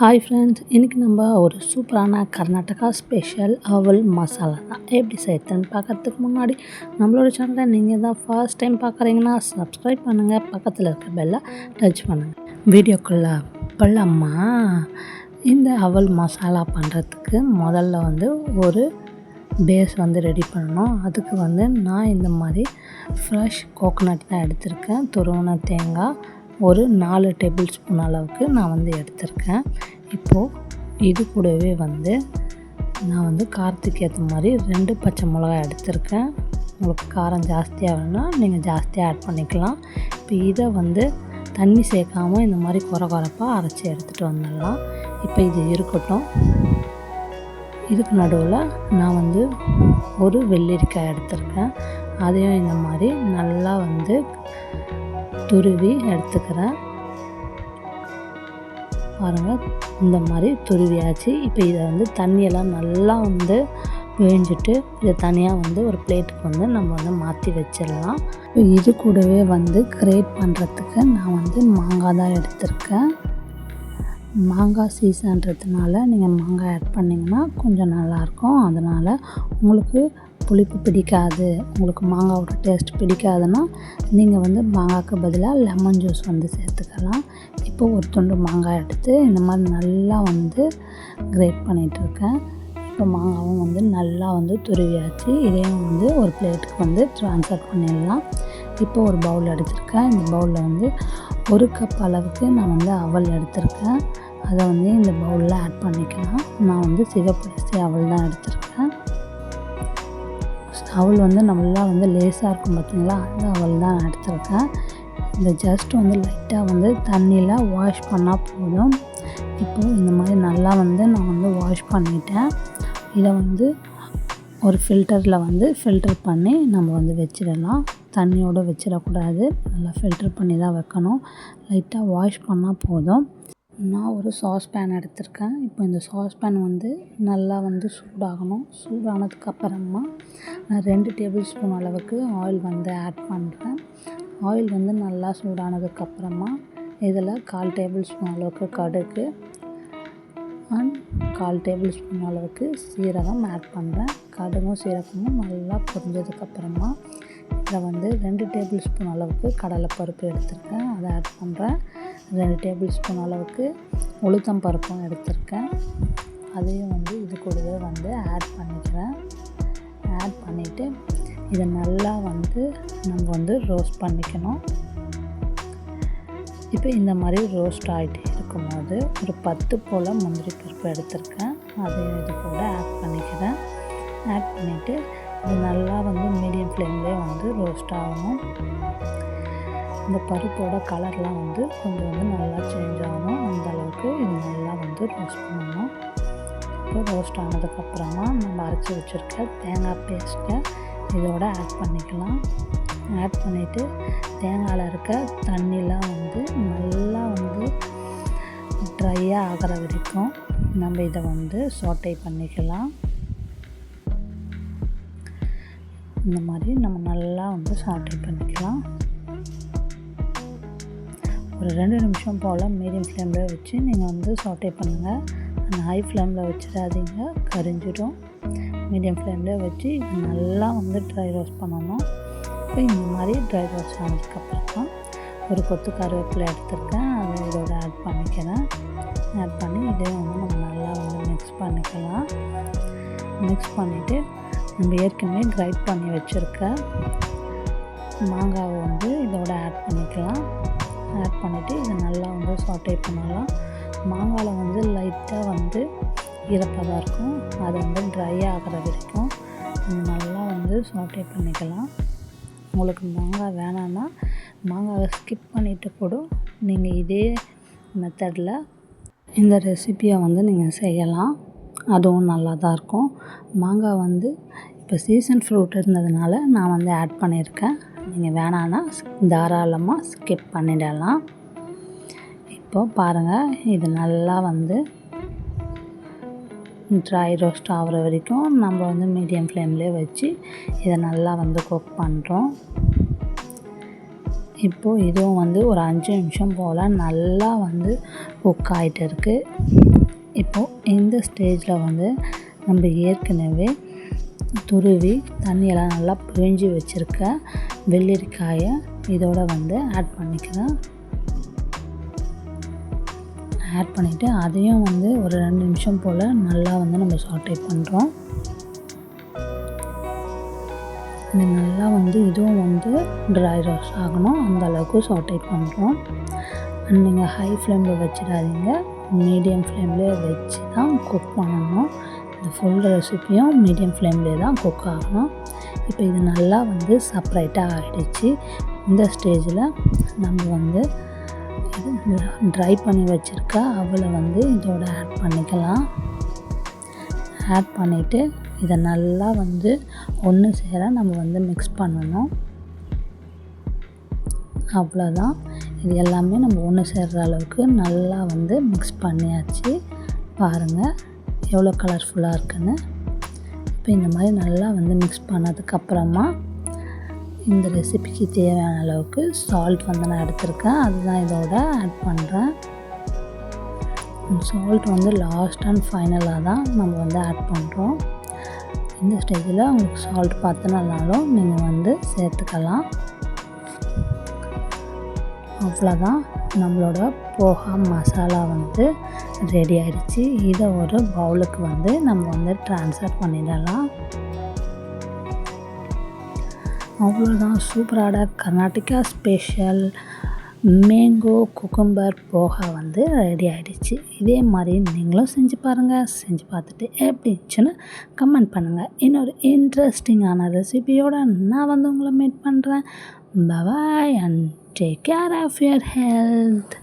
Hi friends இன்றைக்கி நம்ம ஒரு சூப்பரான கர்நாடகா ஸ்பெஷல் அவல் மசாலா தான். எப்படி செய்யறதுன்னு பார்க்கறதுக்கு முன்னாடி நம்மளோட சேனலை நீங்கள் தான் ஃபர்ஸ்ட் டைம் பார்க்குறீங்கன்னா சப்ஸ்கிரைப் பண்ணுங்கள் பக்கத்தில் இருக்க பெல்லை டச் பண்ணுங்கள் வீடியோக்குள்ளே போகலாமா இந்த அவல் மசாலா பண்ணுறதுக்கு முதல்ல வந்து ஒரு பேஸ் வந்து ரெடி பண்ணணும். அதுக்கு வந்து நான் இந்த மாதிரி ஃப்ரெஷ் கோகோனட் தான் எடுத்திருக்கேன். துருவன தேங்காய் ஒரு நாலு டேபிள் ஸ்பூன் அளவுக்கு நான் வந்து எடுத்திருக்கேன். இப்போது இது கூடவே வந்து நான் வந்து காரத்துக்கு ஏற்ற மாதிரி ரெண்டு பச்சை மிளகாய் எடுத்திருக்கேன். உங்களுக்கு காரம் ஜாஸ்தியாக வேணும்னா நீங்கள் ஜாஸ்தியாக ஆட் பண்ணிக்கலாம். இப்போ இதை வந்து தண்ணி சேர்க்காமல் இந்த மாதிரி குறை குறைப்பாக அரைச்சி எடுத்துகிட்டு வந்துடலாம். இப்போ இது இருக்கட்டும். இதுக்கு நடுவில் நான் வந்து ஒரு வெள்ளரிக்காய் எடுத்திருக்கேன். அதையும் இந்த மாதிரி நல்லா வந்து துருவி எடுத்துக்கிறேன் பாருங்கள் இந்த மாதிரி துருவியாச்சு. இப்போ இதை வந்து தண்ணியெல்லாம் நல்லா வந்து வேஞ்சிட்டு இதை தனியாக வந்து ஒரு பிளேட்டுக்கு வந்து நம்ம வந்து மாற்றி வச்சிடலாம். இது கூடவே வந்து கிரேட் பண்ணுறதுக்கு நான் வந்து மாங்காய் தான் எடுத்திருக்கேன். மாங்காய் சீசன்றதுனால நீங்கள் மாங்காய் ஆட் பண்ணிங்கன்னா கொஞ்சம் நல்லாயிருக்கும் அதனால் உங்களுக்கு புளிப்பு பிடிக்காது உங்களுக்கு மாங்காவோட டேஸ்ட் பிடிக்காதுன்னா நீங்கள் வந்து மாங்காய்க்கு பதிலாக லெமன் ஜூஸ் வந்து சேர்த்துக்கலாம். இப்போ ஒரு துண்டு மாங்காய் எடுத்து இந்த மாதிரி நல்லா வந்து கிரேட் பண்ணிகிட்ருக்கேன் இப்போ மாங்காவும் வந்து நல்லா வந்து துருவியாச்சு. இதையும் வந்து ஒரு பிளேட்டுக்கு வந்து ட்ரான்ஸ்ஃபர் பண்ணிடலாம். இப்போ ஒரு பவுல் எடுத்திருக்கேன். இந்த பவுலில் வந்து ஒரு கப் அளவுக்கு நான் வந்து அவல் எடுத்திருக்கேன். அதை வந்து இந்த பவுலில் ஆட் பண்ணிக்கலாம். நான் வந்து சிகப்பரிசி அவல் தான் எடுத்திருக்கேன். அவள் வந்து நல்லா வந்து லேஸாக இருக்கும் பார்த்திங்களா அந்த அவள் தான் நான் எடுத்திருக்கேன். இந்த ஜஸ்ட் வந்து லைட்டாக வந்து தண்ணியில் வாஷ் பண்ணால் போதும். இப்போது இந்த மாதிரி நல்லா வந்து நான் வந்து வாஷ் பண்ணிட்டேன். இதை வந்து ஒரு ஃபில்டரில் வந்து ஃபில்டர் பண்ணி நம்ம வந்து வச்சிடலாம். தண்ணியோடு வச்சிடக்கூடாது. நல்லா ஃபில்டர் பண்ணி தான் வைக்கணும் லைட்டாக வாஷ் பண்ணால் போதும். நான் ஒரு சாஸ் பேன் எடுத்திருக்கேன். இப்போ இந்த சாஸ் பேன் வந்து நல்லா வந்து சூடாகணும். சூடானதுக்கப்புறமா நான் ரெண்டு டேபிள் ஸ்பூன் அளவுக்கு ஆயில் வந்து ஆட் பண்ணுறேன் ஆயில் வந்து நல்லா சூடானதுக்கப்புறமா இதில் கால் டேபிள் ஸ்பூன் அளவுக்கு கடுகு அண்ட் கால் டேபிள் ஸ்பூன் அளவுக்கு சீரகம் ஆட் பண்ணுறேன் கடுகும் சீரகமும் நல்லா பொரிஞ்சதுக்கப்புறமா இதில் வந்து ரெண்டு டேபிள் ஸ்பூன் அளவுக்கு கடலைப்பருப்பு எடுத்துருக்கேன். அதை ஆட் பண்ணுறேன் ரெண்டு டேபிள் ஸ்பூன் அளவுக்கு உளுத்தம் பருப்பும் எடுத்திருக்கேன். அதையும் வந்து இது கூடவே வந்து ஆட் பண்ணிக்கிறேன். ஆட் பண்ணிவிட்டு இதை நல்லா வந்து நம்ம வந்து ரோஸ்ட் பண்ணிக்கணும். இப்போ இந்த மாதிரி ரோஸ்ட் ஆகிட்டே இருக்கும்போது ஒரு பத்து போல் முந்திரி பருப்பு எடுத்திருக்கேன். அதையும் இது கூட ஆட் பண்ணிக்கிறேன். ஆட் பண்ணிவிட்டு இது நல்லா வந்து மீடியம் ஃப்ளேம்லேயே வந்து ரோஸ்ட் ஆகணும். இந்த பருப்போட கலர்லாம் வந்து கொஞ்சம் வந்து நல்லா சேஞ்ச் ஆகணும். அந்த அளவுக்கு இது நல்லா வந்து ரோஸ்ட் பண்ணணும். இப்போ ரோஸ்ட் ஆனதுக்கப்புறமா நம்ம அரைச்சி வச்சுருக்க தேங்காய் பேஸ்ட்டை இதோட ஆட் பண்ணிக்கலாம். ஆட் பண்ணிவிட்டு தேங்காயில் இருக்க தண்ணிலாம் வந்து நல்லா வந்து ட்ரையாக ஆகிற வரைக்கும் நம்ம இதை வந்து சோட்டை பண்ணிக்கலாம். இந்த மாதிரி நம்ம நல்லா வந்து சாட்டை பண்ணிக்கலாம். ஒரு ரெண்டு நிமிஷம் போல் மீடியம் ஃப்ளேமில் வச்சு நீங்கள் வந்து சாட்டே பண்ணுங்கள் அந்த ஹை ஃப்ளேமில் வச்சிடாதீங்க. கரிஞ்சிடும். மீடியம் ஃப்ளேமில் வச்சு நல்லா வந்து ட்ரை ரோஸ்ட் பண்ணணும். இப்போ இந்த மாதிரி ட்ரை ரோஸ்ட் ஆனதுக்கப்புறம் ஒரு கொத்து கருவேப்பிலை எடுத்துருக்கேன். அதை இதோட ஆட் பண்ணிக்கிறேன். ஆட் பண்ணி இதையும் வந்து நம்ம நல்லா வந்து மிக்ஸ் பண்ணிக்கலாம். மிக்ஸ் பண்ணிவிட்டு நம்ம ஏற்கனவே கிரைட் பண்ணி வச்சுருக்க மாங்காவை வந்து இதோட ஆட் பண்ணிக்கலாம். ஆட் பண்ணிவிட்டு இதை நல்லா வந்து சாட்டேட் பண்ணலாம். மாங்காயில் வந்து லைட்டாக வந்து ஈரப்பாக தான் இருக்கும். அது வந்து ட்ரை ஆகிற வரைக்கும் நல்லா வந்து சாட்டேட் பண்ணிக்கலாம். உங்களுக்கு மாங்காய் வேணான்னா மாங்காவை ஸ்கிப் பண்ணிவிட்டு கூட நீங்கள் இதே மெத்தடில் இந்த ரெசிப்பியை வந்து நீங்கள் செய்யலாம். அதுவும் நல்லா தான் இருக்கும். மாங்காய் வந்து இப்போ சீசன் ஃப்ரூட் இருந்ததுனால நான் வந்து ஆட் பண்ணியிருக்கேன். நீங்கள் வேணான்னா தாராளமாக ஸ்கிப் பண்ணிடலாம். இப்போது பாருங்கள் இது நல்லா வந்து ட்ரை ரோஸ்ட் ஆகிற வரைக்கும் நம்ம வந்து மீடியம் ஃப்ளேம்லேயே வச்சு இதை நல்லா வந்து குக் பண்ணுறோம் இப்போது இதுவும் வந்து ஒரு அஞ்சு நிமிஷம் போல் நல்லா வந்து குக் ஆகிட்டு இருக்குது இப்போது இந்த ஸ்டேஜில் வந்து நம்ம ஏற்கனவே துருவி தண்ணியெல்லாம் நல்லா பிழிஞ்சு வச்சுருக்க வெள்ளரிக்காயை இதோட வந்து ஆட் பண்ணிக்கிறேன். ஆட் பண்ணிவிட்டு அதையும் வந்து ஒரு ரெண்டு நிமிஷம் போல் நல்லா வந்து நம்ம சாட்டை பண்ணுறோம் இது நல்லா வந்து இதுவும் வந்து ட்ரை ரோஸ்ட் ஆகணும். அந்த அளவுக்கு சாட்டை பண்ணுறோம் நீங்கள் ஹை ஃப்ளேமில் வச்சிடாதீங்க. மீடியம் ஃப்ளேம்லேயே வச்சு தான் குக் பண்ணணும். இந்த ஃபுல் ரெசிப்பியும் மீடியம் ஃப்ளேம்லேயே தான் குக் ஆகணும். இப்போ இது நல்லா வந்து செப்பரேட்டாக ஆகிடுச்சு இந்த ஸ்டேஜில் நம்ம வந்து இது ட்ரை பண்ணி வச்சுருக்க அவளை வந்து இதோட ஆட் பண்ணிக்கலாம். ஆட் பண்ணிவிட்டு இதை நல்லா வந்து ஒன்று சேர நம்ம வந்து மிக்ஸ் பண்ணணும். அவ்வளோதான் இது எல்லாமே நம்ம ஒன்று சேர்கிற அளவுக்கு நல்லா வந்து மிக்ஸ் பண்ணியாச்சு. பாருங்கள் எவ்வளோ கலர்ஃபுல்லாக இருக்குன்னு. இப்போ இந்த மாதிரி நல்லா வந்து மிக்ஸ் பண்ணதுக்கப்புறமா இந்த ரெசிபிக்கு தேவையான அளவுக்கு சால்ட் வந்து நான் எடுத்திருக்கேன். அதுதான் இதோட ஆட் பண்ணுறேன் சால்ட் வந்து லாஸ்ட் அண்ட் ஃபைனலாக தான் நம்ம வந்து ஆட் பண்ணுறோம் இந்த ஸ்டேஜில் உங்களுக்கு சால்ட் பார்த்தனாலும் நீங்கள் வந்து சேர்த்துக்கலாம். அவ்வளோதான் நம்மளோட போகா மசாலா வந்து ரெடி ஆகிடுச்சு இதை ஒரு பவுலுக்கு வந்து நம்ம வந்து ட்ரான்ஸ்ஃபர் பண்ணிடலாம். அவ்வளோதான் சூப்பரான கர்நாடகா ஸ்பெஷல் மேங்கோ குக்கும்பர் போகா வந்து ரெடி ஆகிடுச்சு இதே மாதிரி நீங்களும் செஞ்சு பாருங்கள் செஞ்சு பார்த்துட்டு எப்படி இருந்துச்சுன்னு கமெண்ட் பண்ணுங்கள் இன்னொரு இன்ட்ரெஸ்டிங்கான ரெசிபியோடு நான் வந்து உங்களை மீட் பண்ணுறேன் bye and take care of your health